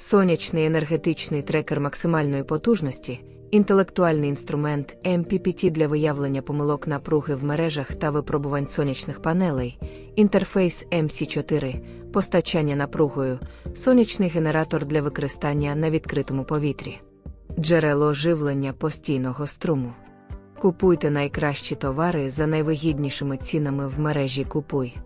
сонячний енергетичний трекер максимальної потужності, інтелектуальний інструмент MPPT для виявлення помилок напруги в мережах та випробувань сонячних панелей, інтерфейс MC4, постачання напругою, сонячний генератор для використання на відкритому повітрі, джерело живлення постійного струму. Купуйте найкращі товари за найвигіднішими цінами в мережі Купуй.